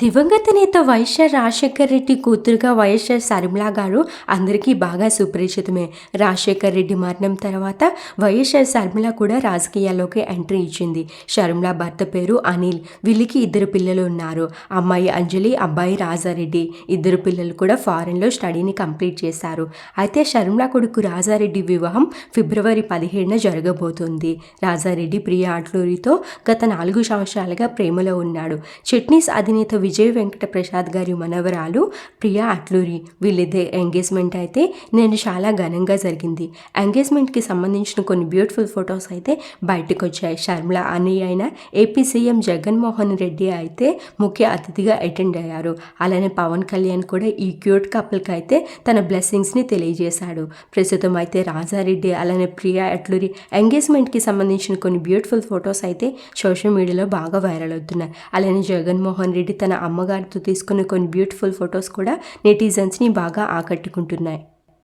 దివంగత నేత వైఎస్ఆర్ రాజశేఖర్ రెడ్డి కూతురుగా వైఎస్ఆర్ శర్మిళ గారు అందరికీ బాగా సుపరిచితమే. రాజశేఖర్ రెడ్డి మరణం తర్వాత వైఎస్ఆర్ శర్మిళ కూడా రాజకీయాల్లోకి ఎంట్రీ ఇచ్చింది. షర్మిల భర్త పేరు అనిల్. వీళ్ళకి ఇద్దరు పిల్లలు ఉన్నారు. అమ్మాయి అంజలి అబ్బాయి రాజారెడ్డి. ఇద్దరు పిల్లలు కూడా ఫారెన్లో స్టడీని కంప్లీట్ చేశారు. అయితే షర్మిల కొడుకు రాజారెడ్డి వివాహం ఫిబ్రవరి పదిహేడున జరగబోతుంది. రాజారెడ్డి ప్రియ అట్లూరితో గత నాలుగు సంవత్సరాలుగా ప్రేమలో ఉన్నాడు. చట్నీస్ అధినేత విజయ్ వెంకట ప్రసాద్ గారి మనవరాలు ప్రియా అట్లూరి. వీళ్ళిద్దరి ఎంగేజ్మెంట్ అయితే నేను చాలా ఘనంగా జరిగింది. ఎంగేజ్మెంట్కి సంబంధించిన కొన్ని బ్యూటిఫుల్ ఫొటోస్ అయితే బయటకు వచ్చాయి షర్మిల అన్నయ్య అయిన ఏపీ సీఎం జగన్మోహన్ రెడ్డి అయితే ముఖ్య అతిథిగా అటెండ్ అయ్యారు. అలానే పవన్ కళ్యాణ్ కూడా ఈ క్యూట్ కపుల్కి అయితే తన బ్లెస్సింగ్స్ని తెలియజేశాడు. ప్రస్తుతం అయితే రాజారెడ్డి అలానే ప్రియా అట్లూరి ఎంగేజ్మెంట్కి సంబంధించిన కొన్ని బ్యూటిఫుల్ ఫొటోస్ అయితే సోషల్ మీడియాలో బాగా వైరల్ అవుతున్నాయి. అలానే జగన్మోహన్ రెడ్డి తన అమ్మగారితో తీసుకున్న కొన్ని బ్యూటిఫుల్ ఫొటోస్ కూడా నెటిజన్స్ని బాగా ఆకట్టుకుంటున్నాయి.